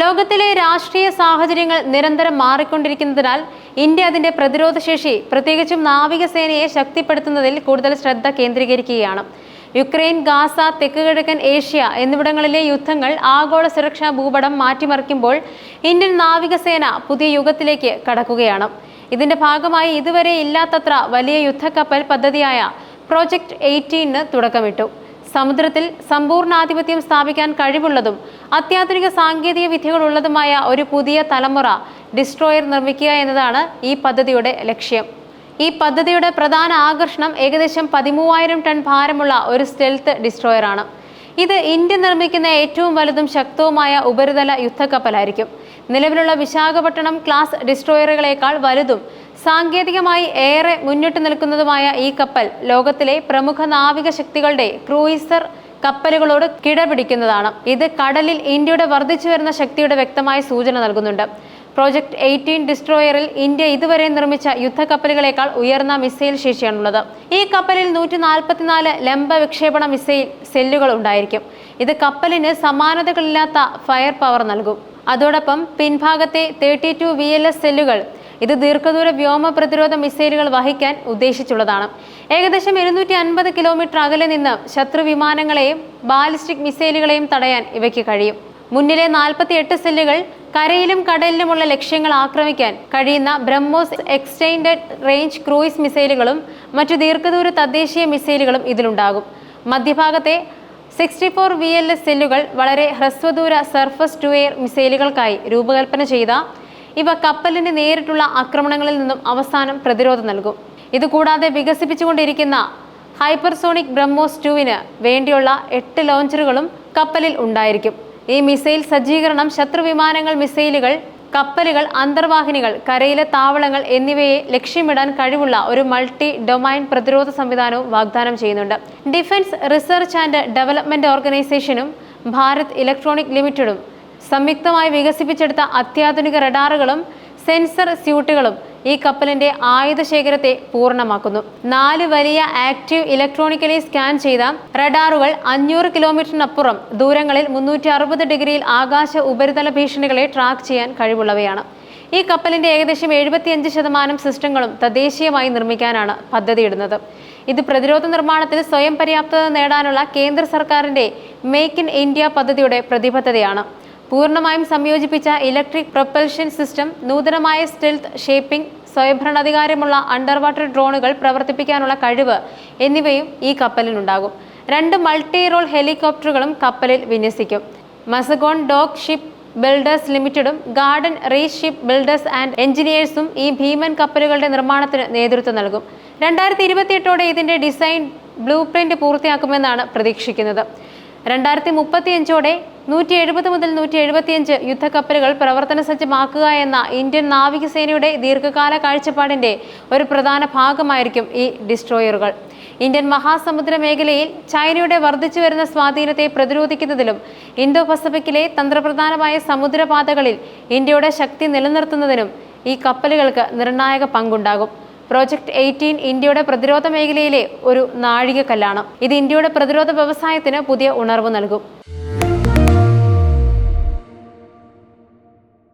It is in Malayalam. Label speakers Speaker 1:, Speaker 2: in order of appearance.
Speaker 1: ലോകത്തിലെ രാഷ്ട്രീയ സാഹചര്യങ്ങൾ നിരന്തരം മാറിക്കൊണ്ടിരിക്കുന്നതിനാൽ ഇന്ത്യ അതിന്റെ പ്രതിരോധ ശേഷി പ്രത്യേകിച്ചും നാവികസേനയെ ശക്തിപ്പെടുത്തുന്നതിൽ കൂടുതൽ ശ്രദ്ധ കേന്ദ്രീകരിക്കുകയാണ്. യുക്രൈൻ ഗാസ തെക്ക് കിഴക്കൻ ഏഷ്യ എന്നിവിടങ്ങളിലെ യുദ്ധങ്ങൾ ആഗോള സുരക്ഷാ ഭൂപടം മാറ്റിമറിക്കുമ്പോൾ ഇന്ത്യൻ നാവികസേന പുതിയ യുഗത്തിലേക്ക് കടക്കുകയാണ്. ഇതിന്റെ ഭാഗമായി ഇതുവരെ ഇല്ലാത്തത്ര വലിയ യുദ്ധക്കപ്പൽ പദ്ധതിയായ പ്രോജക്ട് എയ്റ്റീന് തുടക്കമിട്ടു. സമുദ്രത്തിൽ സമ്പൂർണാധിപത്യം സ്ഥാപിക്കാൻ കഴിവുള്ളതും അത്യാധുനിക സാങ്കേതിക വിദ്യകളുള്ളതുമായ ഒരു പുതിയ തലമുറ ഡിസ്ട്രോയർ നിർമ്മിക്കുക എന്നതാണ് ഈ പദ്ധതിയുടെ ലക്ഷ്യം. ഈ പദ്ധതിയുടെ പ്രധാന ആകർഷണം ഏകദേശം പതിമൂവായിരം ടൺ ഭാരമുള്ള ഒരു സ്റ്റെൽത്ത് ഡിസ്ട്രോയറാണ് ഇത് ഇന്ത്യ നിർമ്മിക്കുന്ന ഏറ്റവും വലുതും ശക്തവുമായ ഉപരിതല യുദ്ധക്കപ്പലായിരിക്കും. നിലവിലുള്ള വിശാഖപട്ടണം ക്ലാസ് ഡിസ്ട്രോയറുകളേക്കാൾ വലുതും സാങ്കേതികമായി ഏറെ മുന്നിട്ട് നിൽക്കുന്നതുമായ ഈ കപ്പൽ ലോകത്തിലെ പ്രമുഖ നാവിക ശക്തികളുടെ ക്രൂയിസർ കപ്പലുകളോട് കിടപിടിക്കുന്നതാണ്. ഇത് കടലിൽ ഇന്ത്യയുടെ വർദ്ധിച്ചു വരുന്ന ശക്തിയുടെ വ്യക്തമായ സൂചന നൽകുന്നുണ്ട്. പ്രോജക്ട് എയ്റ്റീൻ ഡിസ്ട്രോയറിൽ ഇന്ത്യ ഇതുവരെ നിർമ്മിച്ച യുദ്ധക്കപ്പലുകളേക്കാൾ ഉയർന്ന മിസൈൽ ശേഷിയാണുള്ളത്. ഈ കപ്പലിൽ നൂറ്റി നാൽപ്പത്തിനാല് ലംബ വിക്ഷേപണ മിസൈൽ സെല്ലുകൾ ഉണ്ടായിരിക്കും. ഇത് കപ്പലിന് സമാനതകളില്ലാത്ത ഫയർ പവർ നൽകും. അതോടൊപ്പം പിൻഭാഗത്തെ thirty two V L S സെല്ലുകൾ ഇത് ദീർഘദൂര വ്യോമ പ്രതിരോധ മിസൈലുകൾ വഹിക്കാൻ ഉദ്ദേശിച്ചുള്ളതാണ്. ഏകദേശം ഇരുന്നൂറ്റി അൻപത് കിലോമീറ്റർ അകലെ നിന്ന് ശത്രു വിമാനങ്ങളെയും ബാലിസ്റ്റിക് മിസൈലുകളെയും തടയാൻ ഇവയ്ക്ക് കഴിയും. മുന്നിലെ നാൽപ്പത്തി എട്ട് സെല്ലുകൾ കരയിലും കടലിലുമുള്ള ലക്ഷ്യങ്ങൾ ആക്രമിക്കാൻ കഴിയുന്ന ബ്രഹ്മോസ് എക്സ്റ്റെൻഡഡ് റേഞ്ച് ക്രൂയിസ് മിസൈലുകളും മറ്റു ദീർഘദൂര തദ്ദേശീയ മിസൈലുകളും ഇതിലുണ്ടാകും. മധ്യഭാഗത്തെ sixty four V L S സെല്ലുകൾ വളരെ ഹ്രസ്വദൂര സർഫസ് ടു എയർ മിസൈലുകൾക്കായി രൂപകൽപ്പന ചെയ്ത ഇവ കപ്പലിന് നേരിട്ടുള്ള ആക്രമണങ്ങളിൽ നിന്നും അവസാനം പ്രതിരോധം നൽകും. ഇതുകൂടാതെ വികസിപ്പിച്ചുകൊണ്ടിരിക്കുന്ന ഹൈപ്പർസോണിക് ബ്രഹ്മോസ് ടുവിന് വേണ്ടിയുള്ള എട്ട് ലോഞ്ചറുകളും കപ്പലിൽ ഉണ്ടായിരിക്കും. ഈ മിസൈൽ സജ്ജീകരണം ശത്രു വിമാനങ്ങൾ മിസൈലുകൾ കപ്പലുകൾ അന്തർവാഹിനികൾ കരയിലെ താവളങ്ങൾ എന്നിവയെ ലക്ഷ്യമിടാൻ കഴിവുള്ള ഒരു മൾട്ടി ഡൊമൈൻ പ്രതിരോധ സംവിധാനവും വാഗ്ദാനം ചെയ്യുന്നുണ്ട്. ഡിഫൻസ് റിസർച്ച് ആൻഡ് ഡെവലപ്മെന്റ് ഓർഗനൈസേഷനും ഭാരത് ഇലക്ട്രോണിക് ലിമിറ്റഡും സംയുക്തമായി വികസിപ്പിച്ചെടുത്ത അത്യാധുനിക റഡാറുകളും സെൻസർ സ്യൂട്ടുകളും ഈ കപ്പലിന്റെ ആയുധ ശേഖരത്തെ പൂർണമാക്കുന്നു. നാല് വലിയ ആക്റ്റീവ് ഇലക്ട്രോണിക്കലി സ്കാൻ ചെയ്ത റഡാറുകൾ അഞ്ഞൂറ് കിലോമീറ്ററിനപ്പുറം ദൂരങ്ങളിൽ മുന്നൂറ്റി അറുപത് ഡിഗ്രിയിൽ ആകാശ ഉപരിതല ഭീഷണികളെ ട്രാക്ക് ചെയ്യാൻ കഴിവുള്ളവയാണ്. ഈ കപ്പലിന്റെ ഏകദേശം എഴുപത്തിയഞ്ച് ശതമാനം സിസ്റ്റങ്ങളും തദ്ദേശീയമായി നിർമ്മിക്കാനാണ് പദ്ധതിയിടുന്നത്. ഇത് പ്രതിരോധ നിർമ്മാണത്തിൽ സ്വയം പര്യാപ്തത നേടാനുള്ള കേന്ദ്ര സർക്കാരിന്റെ മേക്ക് ഇൻ ഇന്ത്യ പദ്ധതിയുടെ പ്രതിബദ്ധതയാണ്. പൂർണമായും സംയോജിപ്പിച്ച ഇലക്ട്രിക് പ്രൊപ്പൽഷൻ സിസ്റ്റം നൂതനമായ സ്റ്റെൽത്ത് ഷേപ്പിംഗ് സ്വയംഭരണാധികാരമുള്ള അണ്ടർവാട്ടർ ഡ്രോണുകൾ പ്രവർത്തിപ്പിക്കാനുള്ള കഴിവ് എന്നിവയും ഈ കപ്പലിനുണ്ടാകും രണ്ട് മൾട്ടി റോൾ ഹെലികോപ്റ്ററുകളും കപ്പലിൽ വിന്യസിക്കും. Mazagon dock ship builders ലിമിറ്റഡും garden reach ship builders and എഞ്ചിനീയേഴ്സും ഈ ഭീമൻ കപ്പലുകളുടെ നിർമ്മാണത്തിന് നേതൃത്വം നൽകും. രണ്ടായിരത്തി ഇരുപത്തിയെട്ടോടെ ഇതിന്റെ ഡിസൈൻ ബ്ലൂ പ്രിന്റ് പൂർത്തിയാക്കുമെന്നാണ് പ്രതീക്ഷിക്കുന്നത്. രണ്ടായിരത്തി മുപ്പത്തിയഞ്ചോടെ നൂറ്റി എഴുപത് മുതൽ നൂറ്റി എഴുപത്തിയഞ്ച് യുദ്ധക്കപ്പലുകൾ പ്രവർത്തന സജ്ജമാക്കുക എന്ന ഇന്ത്യൻ നാവികസേനയുടെ ദീർഘകാല കാഴ്ചപ്പാടിന്റെ ഒരു പ്രധാന ഭാഗമായിരിക്കും ഈ ഡിസ്ട്രോയറുകൾ. ഇന്ത്യൻ മഹാസമുദ്ര മേഖലയിൽ ചൈനയുടെ വർദ്ധിച്ചു വരുന്ന സ്വാധീനത്തെ പ്രതിരോധിക്കുന്നതിലും ഇന്തോ പസഫിക്കിലെ തന്ത്രപ്രധാനമായ സമുദ്രപാതകളിൽ ഇന്ത്യയുടെ ശക്തി നിലനിർത്തുന്നതിനും ഈ കപ്പലുകൾക്ക് നിർണായക പങ്കുണ്ടാകും. പ്രോജക്ട് എയ്റ്റീൻ ഇന്ത്യയുടെ പ്രതിരോധ മേഖലയിലെ ഒരു നാഴികക്കല്ലാണ്. ഇത് ഇന്ത്യയുടെ പ്രതിരോധ വ്യവസായത്തിന് പുതിയ ഉണർവ് നൽകും.